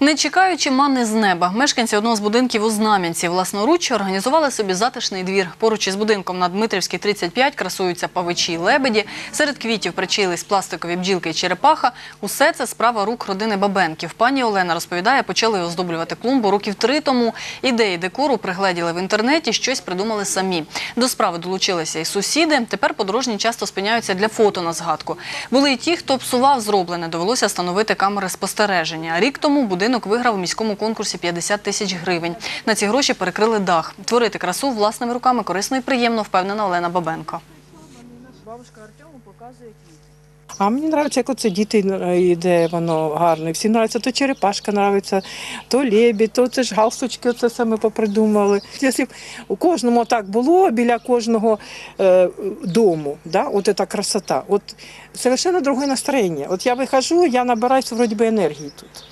Не чекаючи мани з неба, мешканці одного з будинків у Знам'янці власноруч організували собі затишний двір. Поруч із будинком на Дмитрівській 35 красуються павичі й лебеді. Серед квітів причаїлись пластикові бджілки і черепаха. Усе це справа рук родини Бабенків. Пані Олена розповідає, почали оздоблювати клумбу років три тому. Ідеї декору пригледіли в інтернеті, щось придумали самі. До справи долучилися і сусіди. Тепер подорожні часто спиняються для фото на згадку. Були й ті, хто псував зроблене, довелося встановити камери спостереження. Рік тому будинок виграв у міському конкурсі 50 тисяч гривень. На ці гроші перекрили дах. Творити красу власними руками корисно і приємно, впевнена Олена Бабенко. Бабушка Артему показує квіти. А мені подобається, як оце діти е, йде, воно гарне. Всім подобається, то черепашка подобається, то лебідь, то це ж галстучки, оце саме попридумали. Якщо б у кожному так було, біля кожного е, дому, да, от ця красота, от совершенно другое настроєння. От я виходжу, я набираюся вроді би енергії тут.